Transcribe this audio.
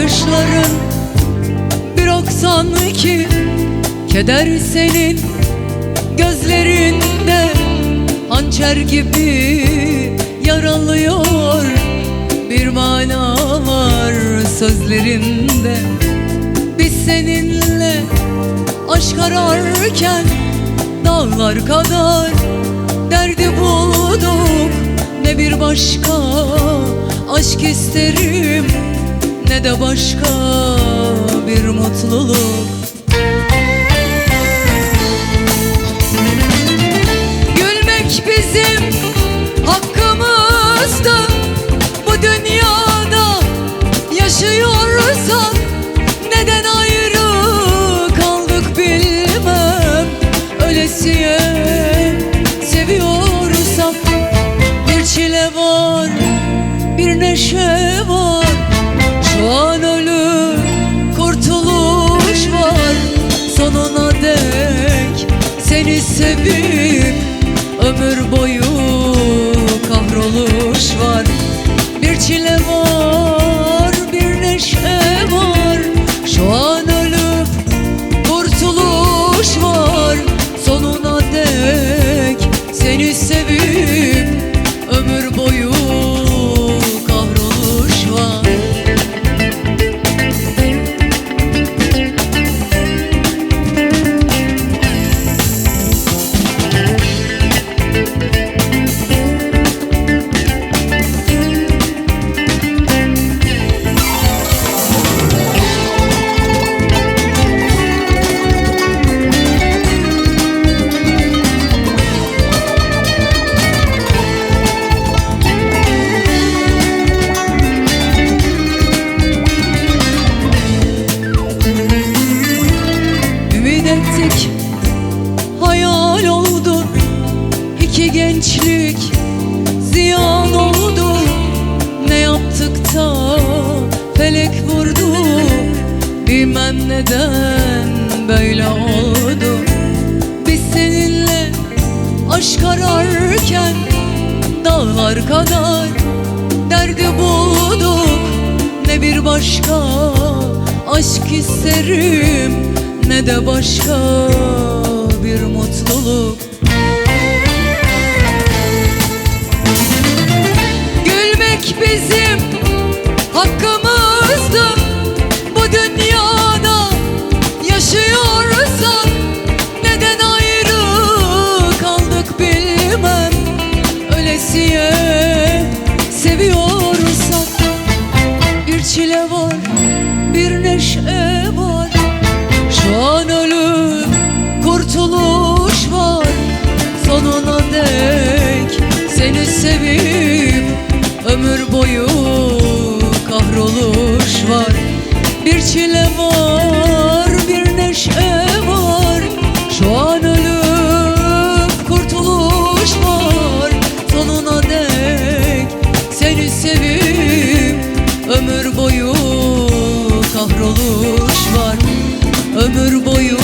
bakışların bir oksan ki Keder senin gözlerinde. Hançer gibi yaralıyor Bir mana var sözlerinde. Biz seninle aşk ararken Dağlar kadar derdi bulduk. Ne bir başka aşk isterim Ne de başka bir mutluluk. Gülmek bizim hakkımızdı Bu dünyada yaşıyorsak Neden ayrı kaldık bilmem. Ölesiye seviyorsak Bir çile var, bir neşe var an ölüm, kurtuluş var. Sonuna dek seni sevip Ömür boyu kahroluş var. Bir çile var, bir neşe var. Şu an ölüp kurtuluş var. Sonuna dek seni sevip neden böyle oldu? Biz seninle aşk ararken Dağlar kadar derdi bulduk. Ne bir başka aşk isterim Ne de başka bir mutluluk. Gülmek bizim Ömür boyu kahroluş var. Ömür boyu